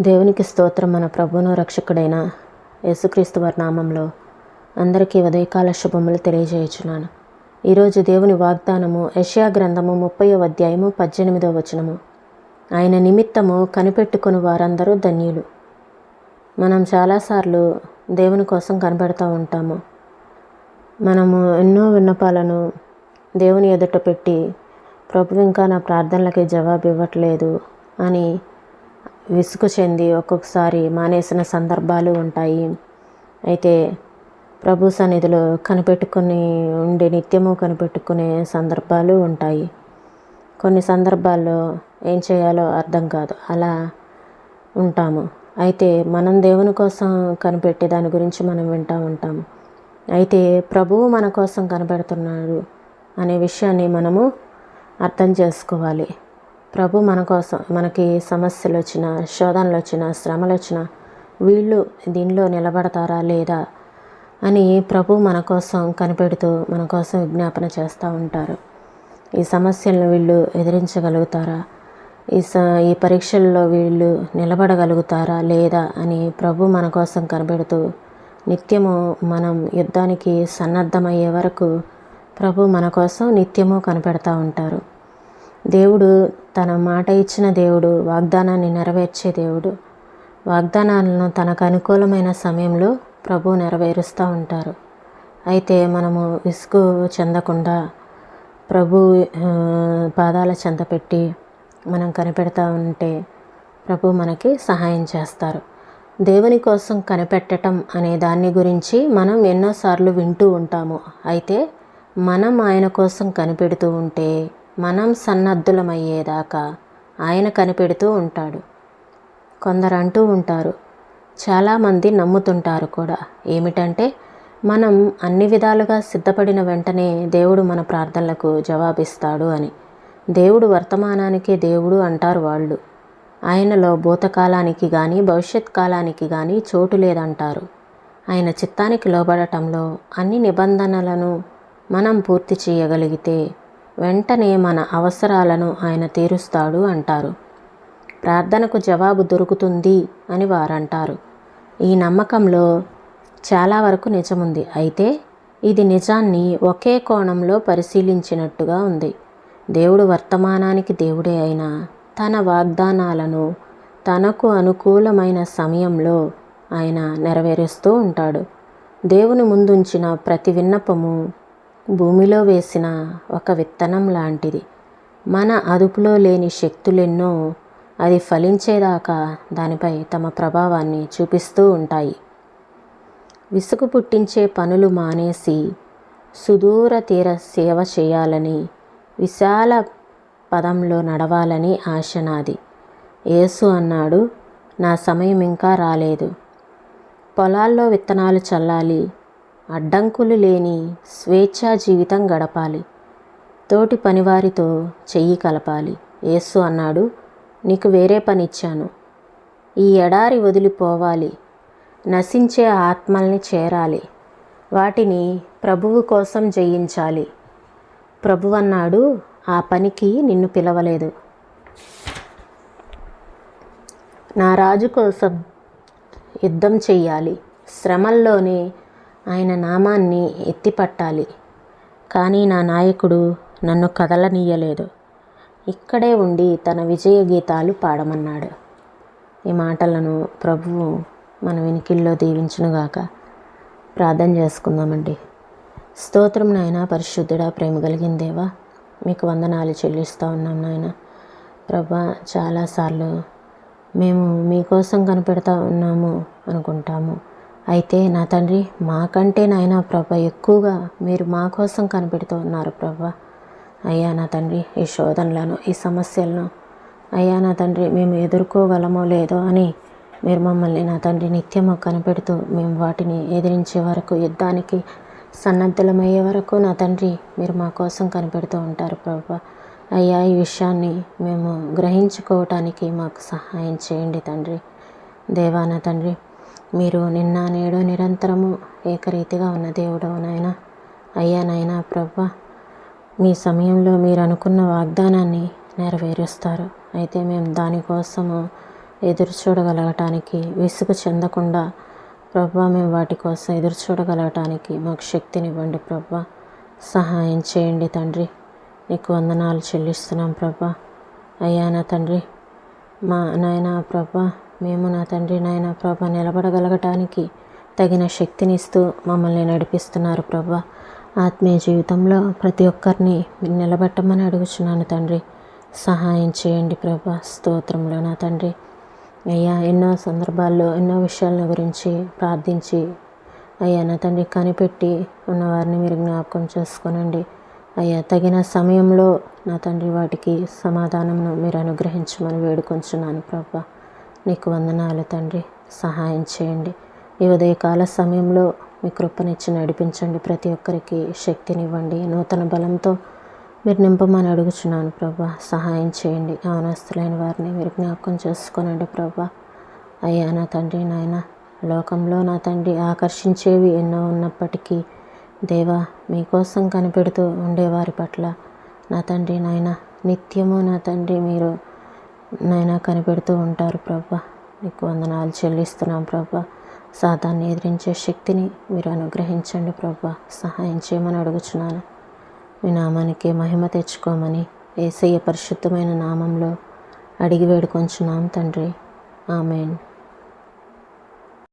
దేవునికి స్తోత్రం మన ప్రభును రక్షకుడైన యేసుక్రీస్తు వారి నామంలో అందరికీ ఉదయకాల శుభములు తెలియజేయుచున్నాను. ఈరోజు దేవుని వాగ్దానము యెషయా గ్రంథము ముప్పై అధ్యాయము పద్దెనిమిదో వచనము. ఆయన నిమిత్తము కనిపెట్టుకుని వారందరూ ధన్యులు. మనం చాలాసార్లు దేవుని కోసం కనబడుతూ ఉంటాము. మనము ఎన్నో విన్నపాలను దేవుని ఎదుట పెట్టి ప్రభు ఇంకా నా ప్రార్థనలకి జవాబు ఇవ్వట్లేదు అని విసుగు చెంది ఒక్కొక్కసారి మానేసిన సందర్భాలు ఉంటాయి. అయితే ప్రభు సన్నిధిలో కనిపెట్టుకుని ఉండి నిత్యము కనిపెట్టుకునే సందర్భాలు ఉంటాయి. కొన్ని సందర్భాల్లో ఏం చేయాలో అర్థం కాదు. అలా ఉంటాము. అయితే మనం దేవుని కోసం కనిపెట్టి దాని గురించి మనం వింటూ ఉంటాము. అయితే ప్రభువు మన కోసం కనపెడుతున్నాడు అనే విషయాన్ని మనము అర్థం చేసుకోవాలి. ప్రభు మన కోసం మనకి సమస్యలు వచ్చిన శోధనలు వచ్చిన శ్రమలు వచ్చిన వీళ్ళు దీనిలో నిలబడతారా లేదా అని ప్రభు మన కోసం కనిపెడుతూ మన కోసం విజ్ఞాపన చేస్తూ ఉంటారు. ఈ సమస్యలను వీళ్ళు ఎదిరించగలుగుతారా? ఈ స ఈ పరీక్షల్లో వీళ్ళు నిలబడగలుగుతారా లేదా అని ప్రభు మన కోసం కనబెడుతూ నిత్యము మనం యుద్ధానికి సన్నద్ధమయ్యే వరకు ప్రభు మన కోసం నిత్యము కనిపెడతా ఉంటారు. దేవుడు తన మాట ఇచ్చిన దేవుడు వాగ్దానాన్ని నెరవేర్చే దేవుడు. వాగ్దానాలను తనకు అనుకూలమైన సమయంలో ప్రభు నెరవేరుస్తూ ఉంటారు. అయితే మనము విసుగు చెందకుండా ప్రభు పాదాల చెంత పెట్టి మనం కనిపెడతా ఉంటే ప్రభు మనకి సహాయం చేస్తారు. దేవుని కోసం కనిపెట్టడం అనే దాన్ని గురించి మనం ఎన్నోసార్లు వింటూ ఉంటాము. అయితే మనం ఆయన కోసం కనిపెడుతూ ఉంటే మనం సన్నద్ధులమయ్యేదాకా ఆయన కనిపెడుతూ ఉంటాడు. కొందరు అంటూ ఉంటారు చాలామంది నమ్ముతుంటారు కూడా. ఏమిటంటే మనం అన్ని విధాలుగా సిద్ధపడిన వెంటనే దేవుడు మన ప్రార్థనలకు జవాబిస్తాడు అని. దేవుడు వర్తమానానికే దేవుడు అంటారు వాళ్ళు. ఆయనలో భూతకాలానికి కానీ భవిష్యత్ కాలానికి కానీ చోటు లేదంటారు. ఆయన చిత్తానికి లోబడటంలో అన్ని నిబంధనలను మనం పూర్తి చేయగలిగితే వెంటనే మన అవసరాలను ఆయన తీరుస్తాడు అంటారు. ప్రార్థనకు జవాబు దొరుకుతుంది అని వారంటారు. ఈ నమ్మకంలో చాలా వరకు నిజముంది. అయితే ఇది నిజాన్ని ఒకే కోణంలో పరిశీలించినట్టుగా ఉంది. దేవుడు వర్తమానానికి దేవుడే అయినా తన వాగ్దానాలను తనకు అనుకూలమైన సమయంలో ఆయన నెరవేరుస్తూ ఉంటాడు. దేవుని ముందుంచిన ప్రతి విన్నపము భూమిలో వేసిన ఒక విత్తనం లాంటిది. మన అదుపులో లేని శక్తులెన్నో అది ఫలించేదాకా దానిపై తమ ప్రభావాన్ని చూపిస్తూ ఉంటాయి. విసుగు పుట్టించే పనులు మానేసి సుదూర తీర సేవ చేయాలని విశాల పదంలో నడవాలని ఆశ నాది. యేసు అన్నాడు నా సమయం ఇంకా రాలేదు. పొలాల్లో విత్తనాలు చల్లాలి అడ్డంకులు లేని స్వేచ్ఛా జీవితం గడపాలి. తోటి పనివారితో చెయ్యి కలపాలి. యేసు అన్నాడు. నీకు వేరే పని ఇచ్చాను ఈ ఎడారి వదిలిపోవాలి. నశించే ఆత్మల్ని చేరాలి. వాటిని ప్రభువు కోసం జయించాలి. ప్రభు అన్నాడు. ఆ పనికి నిన్ను పిలవలేదు. నా రాజు కోసం యుద్ధం చెయ్యాలి. శ్రమల్లోనే ఆయన నామాన్ని ఎత్తిపట్టాలి. కానీ నా నాయకుడు నన్ను కదలనీయలేదు. ఇక్కడే ఉండి తన విజయ గీతాలు పాడమన్నాడు. ఈ మాటలను ప్రభువు మన వెనికిల్లో దీవించునుగాక. ప్రార్థన చేసుకుందామండి. స్తోత్రం నాయన పరిశుద్ధుడా ప్రేమ కలిగిన దేవా మీకు వందనాలు చెల్లిస్తూ ఉన్నాం నాయన. ప్రభా చాలాసార్లు మేము మీకోసం కనిపెడతా ఉన్నాము అనుకుంటాము. అయితే నా తండ్రి మాకంటే నాయన ప్రభ ఎక్కువగా మీరు మా కోసం కనిపెడుతూ ఉన్నారు ప్రభ. అయ్యా నా తండ్రి ఈ శోధనలను ఈ సమస్యలను అయ్యా నా తండ్రి మేము ఎదుర్కోగలమో లేదో అని మీరు మమ్మల్ని నా తండ్రి నిత్యము కనిపెడుతూ మేము వాటిని ఎదిరించే వరకు యుద్ధానికి సన్నద్ధలమయ్యే వరకు నా తండ్రి మీరు మా కోసం కనిపెడుతూ ఉంటారు ప్రభా. అయ్యా ఈ విషయాన్ని మేము గ్రహించుకోవటానికి మాకు సహాయం చేయండి తండ్రి. దేవానా తండ్రి మీరు నిన్న నేడు నిరంతరము ఏకరీతిగా ఉన్న దేవుడవు నాయన. అయ్యా నాయన ప్రభా మీ సమయంలో మీరు అనుకున్న వాగ్దానాన్ని నెరవేరుస్తారు. అయితే మేము దానికోసము ఎదురు చూడగలగటానికి విసుగు చెందకుండా ప్రభా మేము వాటి కోసం ఎదురు చూడగలగటానికి మాకు శక్తినివ్వండి ప్రభా. సహాయం చేయండి తండ్రి. నీకు వందనాలు చెల్లిస్తున్నాం ప్రభా. అయ్యా నా తండ్రి మా నాయన ప్రభా మేము నా తండ్రి నాయన ప్రభ నిలబడగలగటానికి తగిన శక్తినిస్తూ మమ్మల్ని నడిపిస్తున్నారు ప్రభా. ఆత్మీయ జీవితంలో ప్రతి ఒక్కరిని మీరు నిలబెట్టమని అడుగుచున్నాను తండ్రి. సహాయం చేయండి ప్రభా. స్తోత్రంలో నా తండ్రి. అయ్యా ఎన్నో సందర్భాల్లో ఎన్నో విషయాల గురించి ప్రార్థించి అయ్యా నా తండ్రి కనిపెట్టి ఉన్నవారిని మీరు జ్ఞాపకం చేసుకోనండి. అయ్యా తగిన సమయంలో నా తండ్రి వాటికి సమాధానమును మీరు అనుగ్రహించమని వేడుకొంచున్నాను ప్రభా. నీకు వందనాలు తండ్రి. సహాయం చేయండి. ఈ ఉదయకాల సమయంలో మీ కృపనిచ్చి నడిపించండి. ప్రతి ఒక్కరికి శక్తినివ్వండి. నూతన బలంతో మీరు నింపమని అడుగుచున్నాను ప్రభా. సహాయం చేయండి. అవనస్తులైన వారిని మీరు జ్ఞాపకం చేసుకోనండి ప్రభా. అయ్యా నా తండ్రి నాయన లోకంలో నా తండ్రి ఆకర్షించేవి ఎన్నో ఉన్నప్పటికీ దేవా మీకోసం కనిపెడుతూ ఉండేవారి పట్ల నా తండ్రి నాయన నిత్యము నా తండ్రి మీరు నాయన కనిపెడుతూ ఉంటారు ప్రభా. నీకు వందనాలు చెల్లిస్తున్నాం ప్రభా. సాతాన్ని ఎదిరించే శక్తిని మీరు అనుగ్రహించండి ప్రభా. సహాయం చేయమని అడుగుచున్నాను. మీ నామానికి మహిమ తెచ్చుకోమని ఏసయ్య పరిశుద్ధమైన నామంలో అడిగి వేడుకొంచున్నాం తండ్రి. ఆమెన్.